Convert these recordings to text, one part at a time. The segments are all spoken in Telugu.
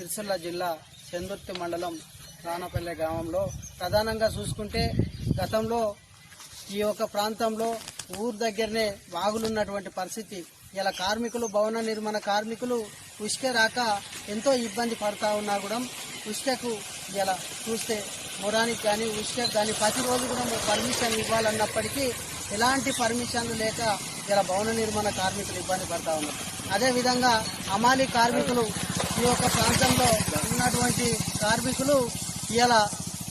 సిరిసిల్ల జిల్లా చందుర్తి మండలం రానపల్లె గ్రామంలో ప్రధానంగా చూసుకుంటే గతంలో ఈ యొక్క ప్రాంతంలో ఊరు దగ్గరనే వాగులున్నటువంటి పరిస్థితి. ఇలా కార్మికులు భవన నిర్మాణ కార్మికులు ఉష్క రాక ఎంతో ఇబ్బంది పడతా ఉన్నా కూడా ఉష్కకు ఇలా చూస్తే మొరానికి కానీ ఉష్కకు కానీ ప్రతిరోజు కూడా పర్మిషన్ ఇవ్వాలన్నప్పటికీ ఎలాంటి పర్మిషన్లు లేక ఇలా భవన నిర్మాణ కార్మికులు ఇబ్బంది పడతా ఉన్నారు. అదేవిధంగా అమాలి కార్మికులు ఈ యొక్క ప్రాంతంలో ఉన్నటువంటి కార్మికులు ఇలా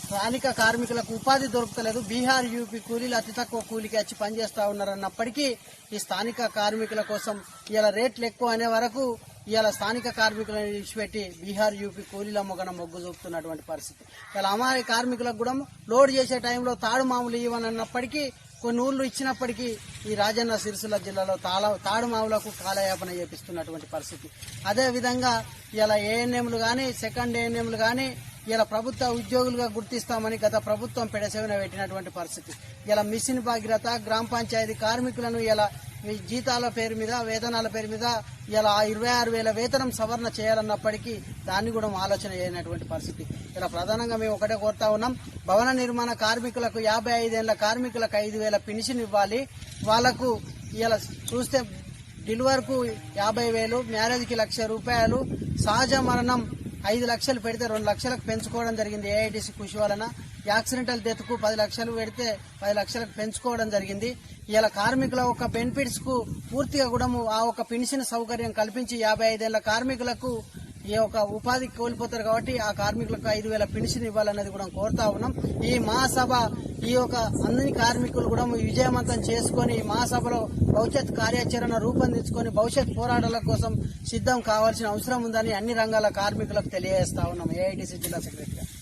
స్థానిక కార్మికులకు ఉపాధి దొరుకుతలేదు. బీహార్ యూపీ కూలీలు అతి తక్కువ కూలికి వచ్చి పనిచేస్తూ ఉన్నారన్నప్పటికీ ఈ స్థానిక కార్మికుల కోసం ఇలా రేట్లు ఎక్కువ అనే వరకు ఇలా స్థానిక కార్మికులను విడిచిపెట్టి బీహార్ యూపీ కూలీల మొగన మొగ్గు చూపుతున్నటువంటి పరిస్థితి. ఇలా అమాయ కార్మికులకు కూడా లోడ్ చేసే టైంలో తాడు మామూలు ఇవ్వనన్నప్పటికీ కొన్ని ఊళ్ళు ఇచ్చినప్పటికీ ఈ రాజన్న సిరిసిల్ల జిల్లాలో తాళ తాడుమావులకు కాలయాపన చేపిస్తున్నటువంటి పరిస్థితి. అదేవిధంగా ఇలా ఏఎన్ఎంలు కానీ సెకండ్ ఏఎన్ఎంలు కానీ ఇలా ప్రభుత్వ ఉద్యోగులుగా గుర్తిస్తామని గత ప్రభుత్వం పెడసేవన పెట్టినటువంటి పరిస్థితి. ఇలా మిషన్ భాగీరథ గ్రామ పంచాయతీ కార్మికులను ఇలా జీతాల పేరు మీద వేతనాల పేరు మీద ఇలా ఇరవై ఆరు వేల వేతనం సవరణ చేయాలన్నప్పటికీ దాన్ని కూడా ఆలోచన చేయనటువంటి పరిస్థితి. ఇలా ప్రధానంగా మేము ఒకటే కోరుతా ఉన్నాం భవన నిర్మాణ కార్మికులకు యాభై ఐదేళ్ళ కార్మికులకు ఐదు వేల పెన్షన్ ఇవ్వాలి. వాళ్ళకు ఇలా చూస్తే డెలివర్కు యాభై వేలు మ్యారేజ్కి లక్ష రూపాయలు సహజ మరణం ఐదు లక్షలు పెడితే రెండు లక్షలకు పెంచుకోవడం జరిగింది ఏఐటీసీ కృషి వలన. యాక్సిడెంటల్ డెత్కు పది లక్షలు పెడితే పది లక్షలకు పెంచుకోవడం జరిగింది. ఇలా కార్మికుల ఒక బెనిఫిట్స్కు పూర్తిగా కూడా ఆ ఒక పెన్షన్ సౌకర్యం కల్పించి యాభై ఐదేళ్ళ కార్మికులకు ఈ యొక్క ఉపాధి కోల్పోతారు కాబట్టి ఆ కార్మికులకు ఐదు వేల పెన్షన్ ఇవ్వాలన్నది కూడా కోరుతా ఉన్నాం. ఈ మహాసభ ఈ యొక్క అన్ని కార్మికులు కూడా విజయవంతం చేసుకొని ఈ మహాసభలో భవిష్యత్ కార్యాచరణ రూపొందించుకొని భవిష్యత్ పోరాటాల కోసం సిద్ధం కావాల్సిన అవసరం ఉందని అన్ని రంగాల కార్మికులకు తెలియజేస్తా ఉన్నాం. ఏఐటీసీ జిల్లా సెక్రటరీ